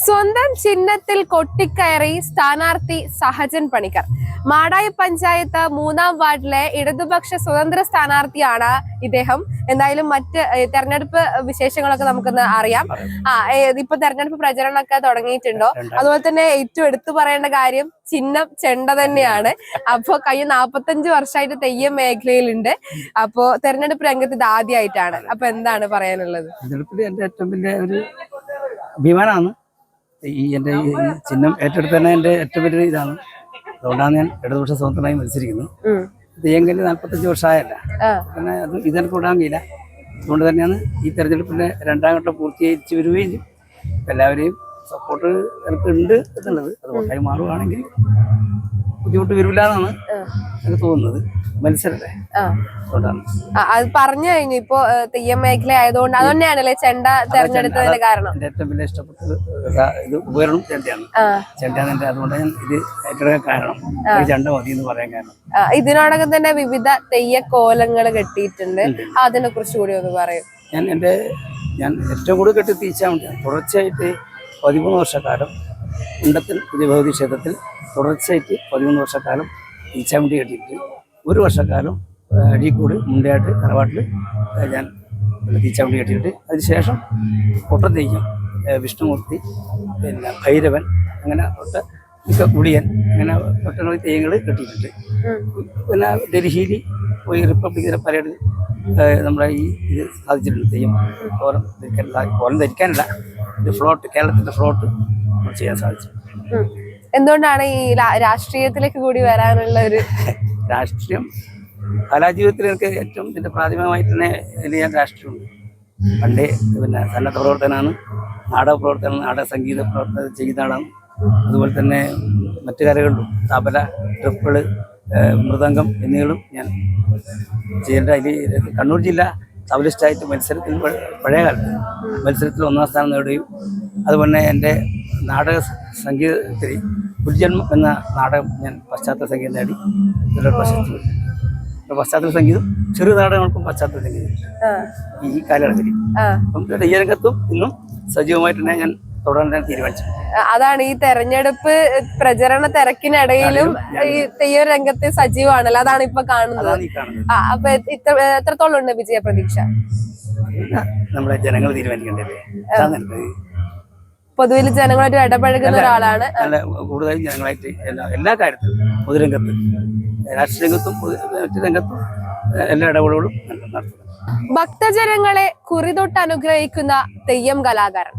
സ്വന്തം ചിഹ്നത്തിൽ കൊട്ടിക്കയറി സ്ഥാനാർത്ഥി സഹജൻ പണിക്കർ. മാടായി പഞ്ചായത്ത് മൂന്നാം വാർഡിലെ ഇടതുപക്ഷ സ്വതന്ത്ര സ്ഥാനാർത്ഥിയാണ് ഇദ്ദേഹം. എന്തായാലും മറ്റ് തെരഞ്ഞെടുപ്പ് വിശേഷങ്ങളൊക്കെ നമുക്കൊന്ന് അറിയാം. ആ ഇപ്പൊ തെരഞ്ഞെടുപ്പ് പ്രചരണമൊക്കെ തുടങ്ങിയിട്ടുണ്ടോ? അതുപോലെ തന്നെ ഏറ്റവും എടുത്തു പറയേണ്ട കാര്യം ചിഹ്നം ചെണ്ട തന്നെയാണ്. അപ്പോ കഴിഞ്ഞ നാപ്പത്തഞ്ച് വർഷമായിട്ട് തെയ്യം മേഖലയിലുണ്ട്. അപ്പോ തെരഞ്ഞെടുപ്പ് രംഗത്ത് ഇത് ആദ്യമായിട്ടാണ്. അപ്പൊ എന്താണ് പറയാനുള്ളത്? തെരഞ്ഞെടുപ്പിൽ എന്റെ ഏറ്റവും വലിയ ഒരു അഭിമാനമാണ്. ഈ എന്റെ ഈ ചിഹ്നം ഏറ്റെടുത്ത് തന്നെ എന്റെ ഏറ്റവും വലിയ ഇതാണ് അതുകൊണ്ടാണ് ഞാൻ ഇടതുപക്ഷ സ്വതന്ത്രമായി മത്സരിക്കുന്നത് ഉം. തെയ്യങ്കൽ നാൽപ്പത്തഞ്ച് വർഷമായല്ല. പിന്നെ അത് ഇതിനെ കൂടാൻ കഴിയില്ല അതുകൊണ്ട് തന്നെയാണ് ഈ തെരഞ്ഞെടുപ്പിന്റെ രണ്ടാം ഘട്ടം പൂർത്തീകരിച്ച് വരികയും ചെയ്യും. എല്ലാവരെയും സപ്പോർട്ട് എനിക്ക് ഉണ്ട് എന്നുള്ളത് അത് വോട്ടായി മാറുകയാണെങ്കിൽ ബുദ്ധിമുട്ട് വരില്ല എന്നാണ് എനിക്ക് തോന്നുന്നത്. മത്സരല്ലേ ആ. അത് പറഞ്ഞു കഴിഞ്ഞു. ഇപ്പൊ തെയ്യം മേഖല ആയതുകൊണ്ട് അത് തന്നെയാണല്ലേ ചെണ്ട തെരഞ്ഞെടുത്തതിന്റെ കാരണം? ഏറ്റവും വലിയ ഇഷ്ടപ്പെട്ടത് ഇത് ഉപകരണം ചെണ്ടയാണ്. ചെണ്ടയാണ് എന്റെ അതുകൊണ്ട് ഞാൻ ഇത് ഏറ്റവും കാരണം. ചെണ്ട മതി എന്ന് പറയാൻ കാരണം. ഇതിനോടൊക്കെ ഇതിനോടകം തന്നെ വിവിധ തെയ്യക്കോലങ്ങൾ കെട്ടിയിട്ടുണ്ട്. അതിനെ കുറിച്ച് കൂടി ഒന്ന് പറയും. ഞാൻ എന്റെ ഞാൻ ഏറ്റവും കൂടുതൽ കെട്ടി തീച്ചാൽ തുടർച്ചയായിട്ട് പതിമൂന്ന് വർഷക്കാലം ഉണ്ടത്തിൽ പുതിയ ഭഗവതി ക്ഷേത്രത്തിൽ തുടർച്ചയായിട്ട് പതിമൂന്ന് വർഷക്കാലം വേണ്ടി കെട്ടിയിട്ട് ഒരു വർഷക്കാലം അഴീക്കോട് മുണ്ടയാട്ട് തറവാട്ടിൽ ഞാൻ തീച്ചാൻ വേണ്ടി കെട്ടിയിട്ട് അതിനുശേഷം ആ, വിഷ്ണുമൂർത്തി പിന്നെ ഭൈരവൻ അങ്ങനെ ഒട്ട മിക്ക കുടിയൻ അങ്ങനെ ഒട്ടനവധി തെയ്യങ്ങൾ കെട്ടിയിട്ടുണ്ട്. പിന്നെ ഡൽഹിയിൽ പോയി റിപ്പബ്ലിക് ദിന പരേഡ് നമ്മുടെ ഈ ഇത് സാധിച്ചിട്ടുണ്ട് തെയ്യം. കോലം ധരിക്കാനുള്ള കോലം ധരിക്കാനല്ല ഇത് ഫ്ലോട്ട് കേരളത്തിന്റെ ഫ്ലോട്ട് ചെയ്യാൻ സാധിച്ചു. എന്തുകൊണ്ടാണ് ഈ രാഷ്ട്രീയത്തിലേക്ക് കൂടി വരാനുള്ള ഒരു രാഷ്ട്രീയം കലാജീവിതത്തിൽ എനിക്ക് ഏറ്റവും ഇതിന്റെ പ്രാഥമികമായി തന്നെ ഞാൻ രാഷ്ട്രീയമുണ്ട് പണ്ടേ പിന്നെ സന്നദ്ധ പ്രവർത്തനമാണ് നാടക പ്രവർത്തനം നാടക സംഗീത പ്രവർത്തനം ചെയ്യുന്ന ആളാണ്. അതുപോലെ തന്നെ മറ്റു കലകളിലും തബല ട്രിപ്പിൾ മൃദംഗം എന്നിവകളും ഞാൻ ചെയ്യേണ്ട അതിൽ കണ്ണൂർ ജില്ല തബലിസ്റ്റായിട്ട് മത്സരത്തിൽ പഴയ കാലത്ത് മത്സരത്തിൽ ഒന്നാം സ്ഥാനം നേടുകയും അതുപോലെ എന്റെ നാടക സംഗീതത്തിൽ പുൽജന്മം എന്ന നാടകം ഞാൻ പശ്ചാത്തല സംഗീതം നേടി. ഇതിലൊരു പ്രശസ്തി. പശ്ചാത്തല സംഗീതം ചെറു നാടകങ്ങൾക്കും പശ്ചാത്തല സംഗീതം. ഈ കാലയളവിൽ. അപ്പം ഈ രംഗത്തും ഇന്നും സജീവമായിട്ട് തന്നെ ഞാൻ തുടരാൻ ഞാൻ തീരുമാനിച്ചു. അതാണ് ഈ തെരഞ്ഞെടുപ്പ് പ്രചരണ തിരക്കിനിടയിലും ഈ തെയ്യ രംഗത്ത് സജീവമാണല്ലോ. അതാണ് ഇപ്പൊ കാണുന്നത്. അപ്പൊ ഇത്ര എത്രത്തോളം ഉണ്ട് വിജയ പ്രതീക്ഷ നമ്മളെ ജനങ്ങൾ തീരുമാനിക്കേണ്ടത് പൊതുവിൽ ജനങ്ങളായിട്ട് ഇടപഴകുന്ന ഒരാളാണ്. നല്ല കൂടുതലും ജനങ്ങളായിട്ട് എല്ലാ എല്ലാ കാര്യത്തിലും പൊതുരംഗത്ത് രാഷ്ട്രീയ രംഗത്തും മറ്റു രംഗത്തും എല്ലാ ഇടപെടലുകളും ഭക്തജനങ്ങളെ കുറിതൊട്ട് അനുഗ്രഹിക്കുന്ന തെയ്യം കലാകാരൻ.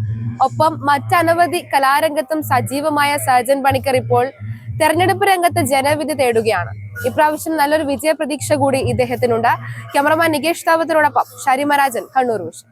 ഒപ്പം മറ്റനവധി കലാരംഗത്തും സജീവമായ സർജൻ പണിക്കർ ഇപ്പോൾ തെരഞ്ഞെടുപ്പ് രംഗത്ത് ജനവിധി തേടുകയാണ്. ഇപ്രാവശ്യം നല്ലൊരു വിജയ പ്രതീക്ഷ കൂടി ഇദ്ദേഹത്തിനുണ്ട്. ക്യാമറമാൻ നികേഷ് താവത്തിനോടൊപ്പം ഷരിമരാജൻ കണ്ണൂർ വിഷൻ.